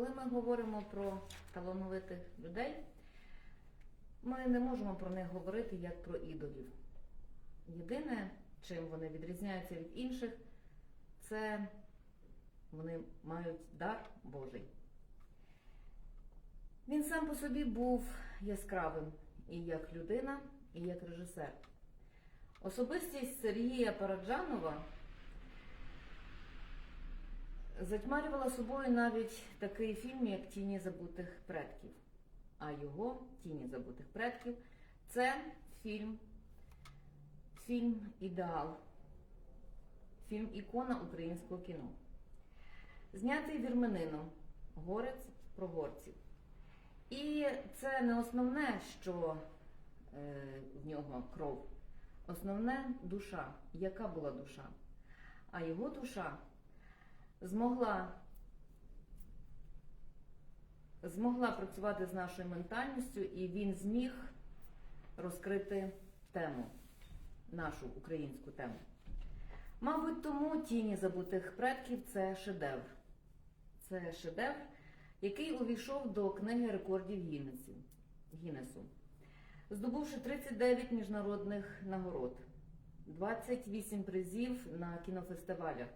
Коли ми говоримо про талановитих людей, ми не можемо про них говорити як про ідолів. Єдине, чим вони відрізняються від інших, це вони мають дар Божий. Він сам по собі був яскравим і як людина, і як режисер. Особистість Сергія Параджанова затьмарювала собою навіть такий фільм, як Тіні забутих предків. А його Тіні забутих предків це фільм, фільм Ідеал, фільм Ікона українського кіно. Знятий вірменином Горець про горців. І це не основне, що е, в нього кров. Основне душа. Яка була душа? А його душа змогла, змогла працювати з нашою ментальністю, і він зміг розкрити тему, нашу українську тему. Мабуть, тому тіні забутих предків це шедевр. Це шедевр, який увійшов до книги рекордів Гіннесу, здобувши 39 міжнародних нагород, 28 призів на кінофестивалях,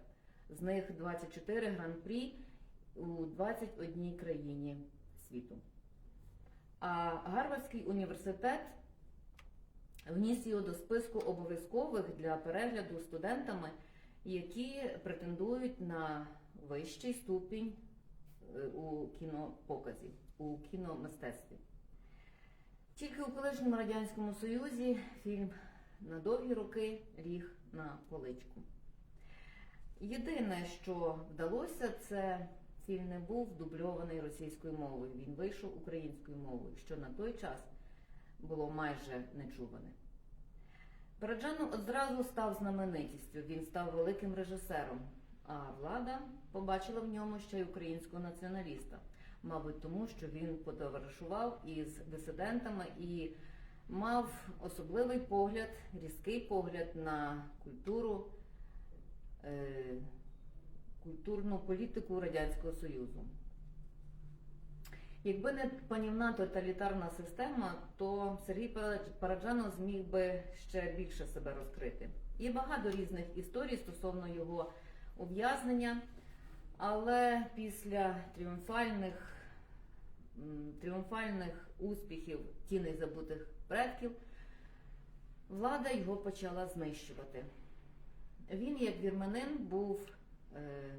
з них 24 гран-прі у 21 країні світу. А Гарвардський університет вніс його до списку обов'язкових для перегляду студентами, які претендують на вищий ступінь е, у кінопоказі, у кіномистецтві. Тільки у колишньому Радянському Союзі фільм на довгі роки ліг на поличку. Єдине, що вдалося, це фільм не був дубльований російською мовою. Він вийшов українською мовою, що на той час було майже нечуване. Параджанов одразу став знаменитістю, він став великим режисером, а влада побачила в ньому ще й українського націоналіста. Мабуть, тому що він потоваришував із дисидентами і мав особливий погляд, різкий погляд на культуру, культурну політику Радянського Союзу. Якби не панівна тоталітарна система, то Сергій Параджанов зміг би ще більше себе розкрити. Є багато різних історій стосовно його ув'язнення, але після тріумфальних, тріумфальних успіхів тіней забутих предків влада його почала знищувати. Він, як вірменин, був е,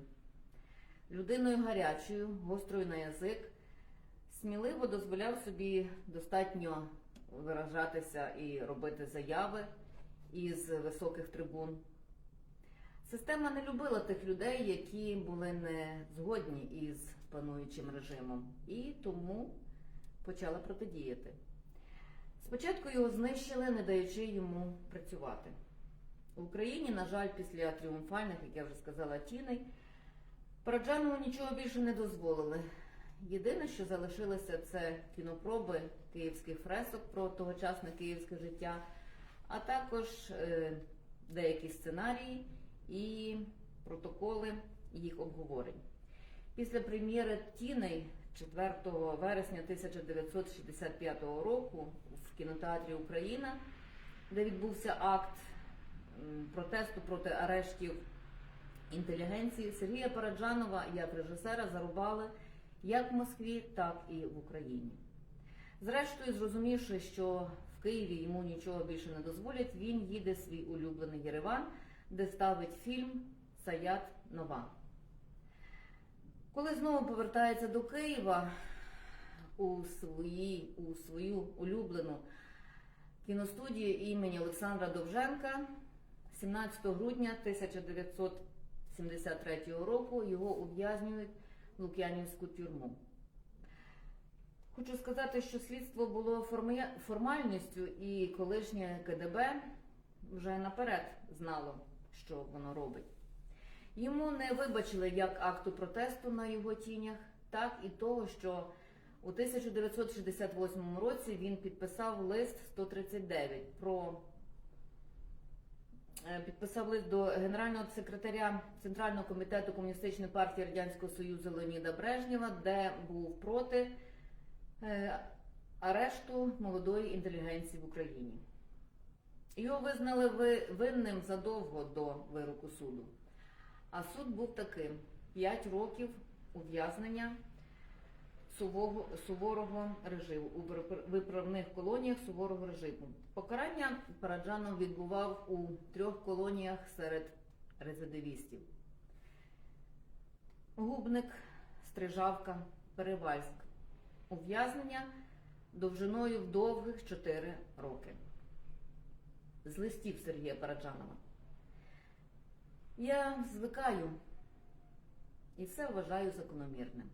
людиною гарячою, гострою на язик сміливо дозволяв собі достатньо виражатися і робити заяви із високих трибун. Система не любила тих людей, які були не згодні із пануючим режимом, і тому почала протидіяти. Спочатку його знищили, не даючи йому працювати. В Україні, на жаль, після тріумфальних, як я вже сказала, тіней, Параджанову нічого більше не дозволили. Єдине, що залишилося, це кінопроби київських фресок про тогочасне київське життя, а також е, деякі сценарії і протоколи їх обговорень. Після прем'єри Тіней 4 вересня 1965 року в кінотеатрі Україна, де відбувся акт протесту проти арештів інтелігенції, Сергія Параджанова як режисера зарубали як в Москві, так і в Україні. Зрештою, зрозумівши, що в Києві йому нічого більше не дозволять, він їде в свій улюблений Єреван, де ставить фільм Саят Нова. Коли знову повертається до Києва у, свої, у свою улюблену кіностудію імені Олександра Довженка, 17 грудня 1973 року його ув'язнюють в Лук'янівську тюрму. Хочу сказати, що слідство було формальністю, і колишнє КДБ вже наперед знало, що воно робить. Йому не вибачили як акту протесту на його тінях, так і того, що у 1968 році він підписав лист 139 про підписав лист до генерального секретаря Центрального комітету Комуністичної партії Радянського Союзу Леоніда Брежнєва, де був проти е, арешту молодої інтелігенції в Україні. Його визнали ви- винним задовго до вироку суду. А суд був таким: 5 років ув'язнення суворого, суворого режиму у виправних колоніях суворого режиму. Покарання Параджанов відбував у трьох колоніях серед рецидивістів: Губник, Стрижавка, Перевальськ. Ув'язнення довжиною в довгих 4 роки. З листів Сергія Параджанова. Я звикаю і все вважаю закономірним.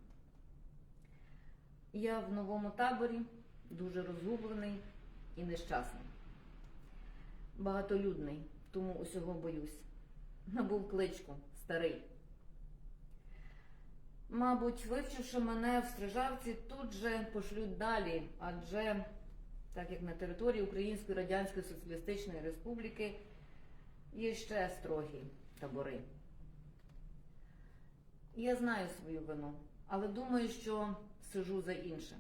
Я в новому таборі дуже розгублений і нещасний. Багатолюдний, тому усього боюсь. Набув кличку старий. Мабуть, вивчивши мене в Стрижавці, тут же пошлють далі, адже, так як на території Української Радянської Соціалістичної Республіки є ще строгі табори. Я знаю свою вину, але думаю, що сижу за інше.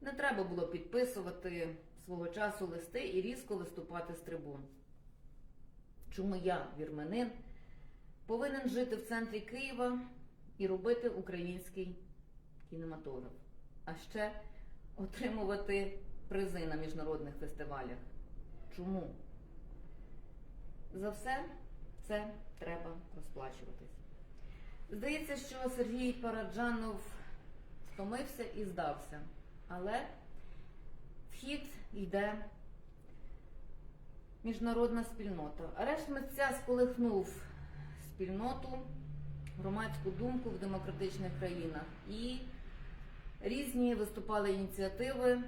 Не треба було підписувати свого часу листи і різко виступати з трибун. Чому я, вірменин, повинен жити в центрі Києва і робити український кінематограф, а ще отримувати призи на міжнародних фестивалях. Чому? За все це треба розплачуватись. Здається, що Сергій Параджанов втомився і здався, але в хід йде міжнародна спільнота. Арешт митця сколихнув спільноту, громадську думку в демократичних країнах і різні виступали ініціативи,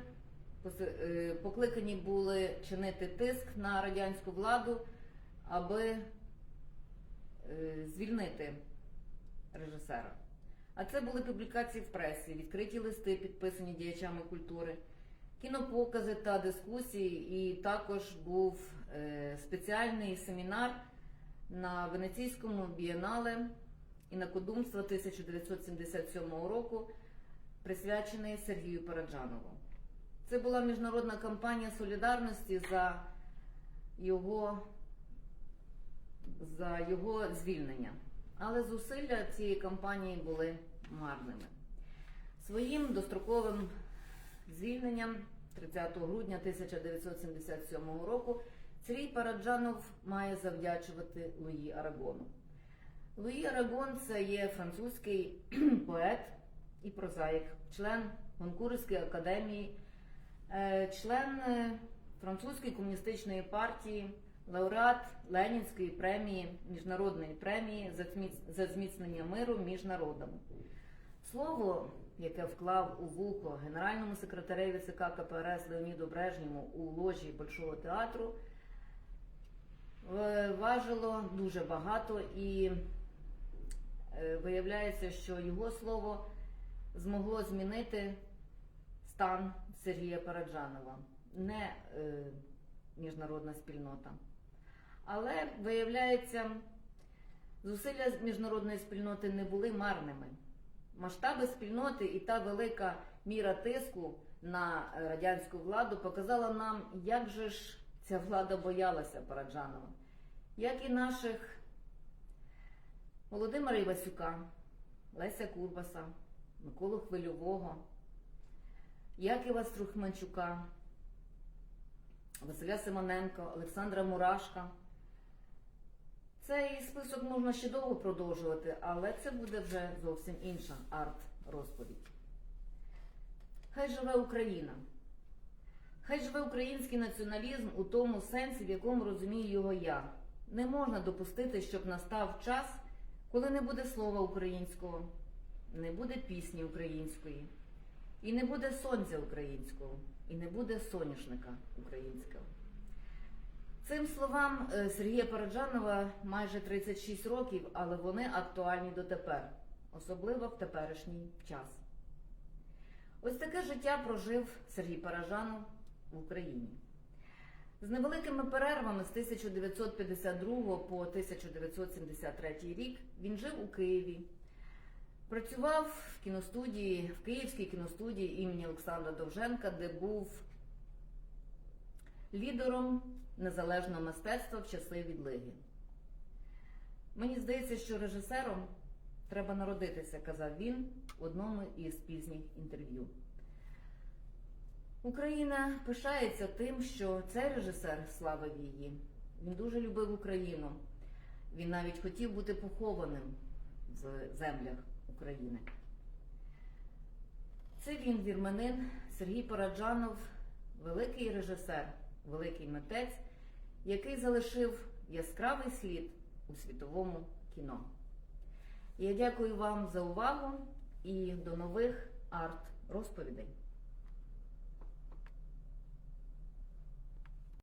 е, покликані були чинити тиск на радянську владу, аби е, звільнити режисера. А це були публікації в пресі, відкриті листи, підписані діячами культури, кінопокази та дискусії. І також був е, спеціальний семінар на Венеційському бієнале інакодумства 1977 року, присвячений Сергію Параджанову. Це була міжнародна кампанія солідарності за його, за його звільнення. Але зусилля цієї кампанії були марними. Своїм достроковим звільненням 30 грудня 1977 року Сергій Параджанов має завдячувати Луї Арагону. Луї Арагон це є французький поет і прозаїк, член Гонкурської академії, е, член е, французької комуністичної партії, лауреат Ленінської премії, міжнародної премії за зміцнення миру між народами. Слово, яке вклав у вухо генеральному секретареві ЦК КПРС Леоніду Брежнєву у ложі Большого театру, е, важило дуже багато і е, виявляється, що його слово змогло змінити стан Сергія Параджанова, не е, міжнародна спільнота. Але виявляється, зусилля міжнародної спільноти не були марними. Масштаби спільноти і та велика міра тиску на е, радянську владу показала нам, як же ж ця влада боялася Параджанова, як і наших Володимира Івасюка, Леся Курбаса, Миколу Хвильового, Яківа Струхманчука, Василя Симоненко, Олександра Мурашка. Цей список можна ще довго продовжувати, але це буде вже зовсім інша арт-розповідь. Хай живе Україна. Хай живе український націоналізм у тому сенсі, в якому розумію його я. Не можна допустити, щоб настав час, коли не буде слова українського, не буде пісні української, і не буде сонця українського, і не буде соняшника українського. Цим словам е, Сергія Параджанова майже 36 років, але вони актуальні дотепер, особливо в теперішній час. Ось таке життя прожив Сергій Параджанов в Україні. З невеликими перервами з 1952 по 1973 рік він жив у Києві, працював в кіностудії, в Київській кіностудії імені Олександра Довженка, де був лідером незалежного мистецтва в часи відлиги. Мені здається, що режисером треба народитися, казав він в одному із пізніх інтерв'ю. Україна пишається тим, що цей режисер славив її. Він дуже любив Україну. Він навіть хотів бути похованим в землях України. Це він, вірменин Сергій Параджанов, великий режисер, великий митець, який залишив яскравий слід у світовому кіно. Я дякую вам за увагу і до нових арт-розповідей.